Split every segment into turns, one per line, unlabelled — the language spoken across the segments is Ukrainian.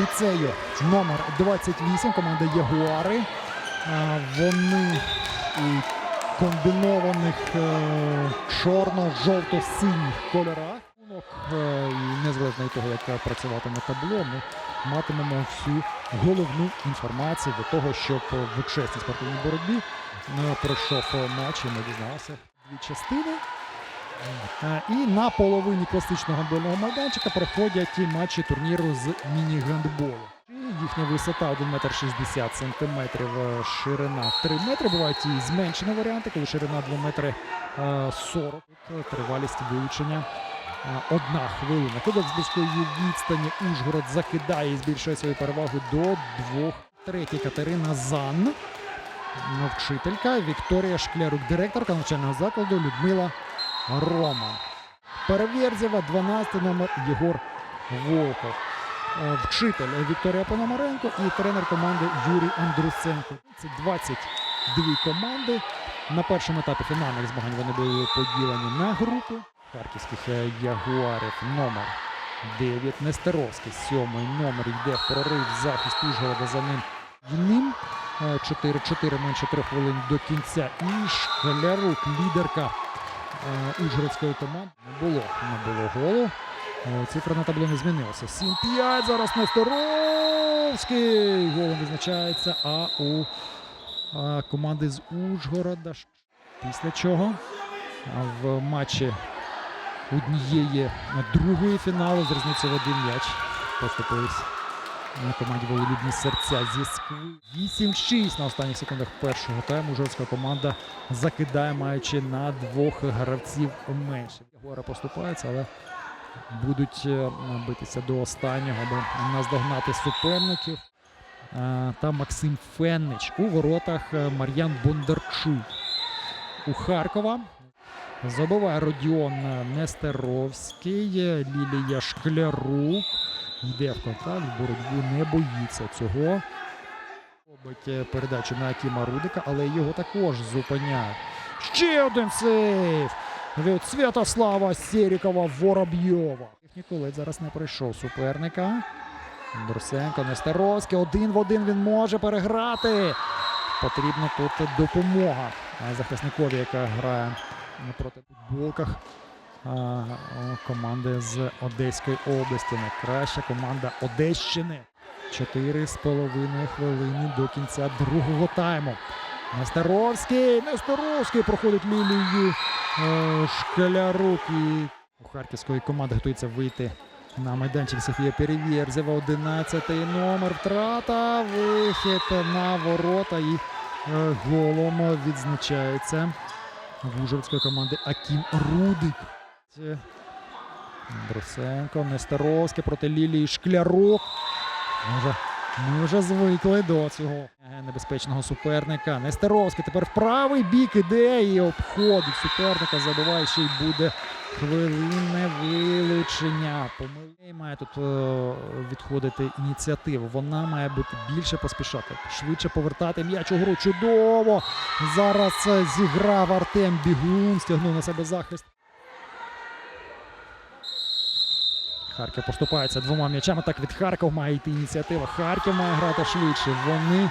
ліцею номер 28, команда Ягуари. Вони у комбінованих е, чорно-жовто-синіх кольорах. Е, І незалежно від того, як працюватиме табло, ми матимемо всю головну інформацію для того, щоб в чесній спортивній боротьбі е, пройшов матч і ми дізналися дві частини. Е, І на половині класичного гандбольного майданчика проходять матчі турніру з міні-гандболу. Їхня висота 1 метр 60 сантиметрів, е, ширина 3 метри. Бувають і зменшені варіанти, коли ширина 2 метри е, 40. Е, тривалість вилучення одна хвилина. Кидок з близької відстані Ужгород закидає і збільшує свою перевагу до двох. Третій Катерина Зан. Вчителька Вікторія Шклярук, директорка навчального закладу Людмила Рома. Переверзєва, 12 номер Єгор Волков. Е, Вчитель Вікторія Пономаренко і тренер команди Юрій Андрусенко. Це 22 команди. На першому етапі фінальних змагань вони були поділені на групи. Харківських е, ягуарів номер 9. Нестеровський, сьомий номер йде в прорив захист Ужгорода за ним. Ним е, 4-4 менше трьох хвилин до кінця. І Шклярук, лідерка е, Ужгородської команди. Не було, не було голу. Е, Цифра на табло не змінилася. 7-5. Зараз Нестеровський. Голом визначається. А у е, команди з Ужгорода. Після чого в матчі однієї другої фіналу з різницею в один м'яч поступились на команді волелюбні серця зі Скви. 8-6 на останніх секундах першого тайму. Ужгородська команда закидає, маючи на двох гравців менше. Гора поступається, але будуть е, битися до останнього, аби наздогнати суперників. Е, Та Максим Феннич у воротах е, Мар'ян Бондарчук. У Харкова забиває Родіон Нестеровський, Лілія Шклярук. Йде в контакт, боротьбу не боїться цього. Робить е, передачу на Акіма Рудика, але його також зупиняють. Ще один сейв від Святослава Серікова Воробйова. Ніколи зараз не пройшов суперника. Дурсенко, Нестеровський. Один в один він може переграти. Потрібна тут допомога захисникові, яка грає проти футболках команди з Одеської області. Найкраща команда Одещини. Чотири з половиною хвилини до кінця другого тайму. Нестеровський, Нестеровський проходить лілію е, Шкалярук. І у харківської команди готується вийти на майданчик Софія Перевєрзєва. 11 номер. Втрата. Вихід на ворота і е, голом відзначається в Ужгородської команди Акім Рудик. Брусенко, Нестеровський проти Лілії Шклярук. Ми вже, ми вже звикли до цього небезпечного суперника. Нестеровський тепер в правий бік іде і обходить суперника. Забиває, ще й буде хвилинне вилучення. Помилує має тут е, відходити ініціатива. Вона має бути більше поспішати, швидше повертати м'яч у гру. Чудово! Зараз е, зіграв Артем Бігун, стягнув на себе захист. Харків поступається двома м'ячами. Так від Харкова має йти ініціатива. Харків має грати швидше. Вони,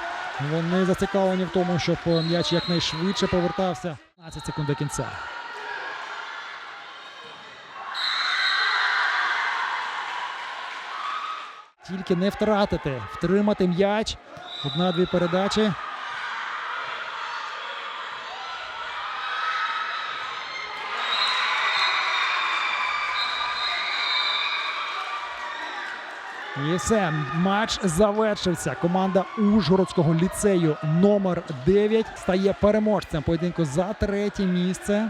вони зацікавлені в тому, щоб м'яч якнайшвидше повертався. 15 секунд до кінця. Тільки не втратити, втримати м'яч. Одна-дві передачі. І все, матч завершився. Команда Ужгородського ліцею номер 9 стає переможцем поєдинку за третє місце.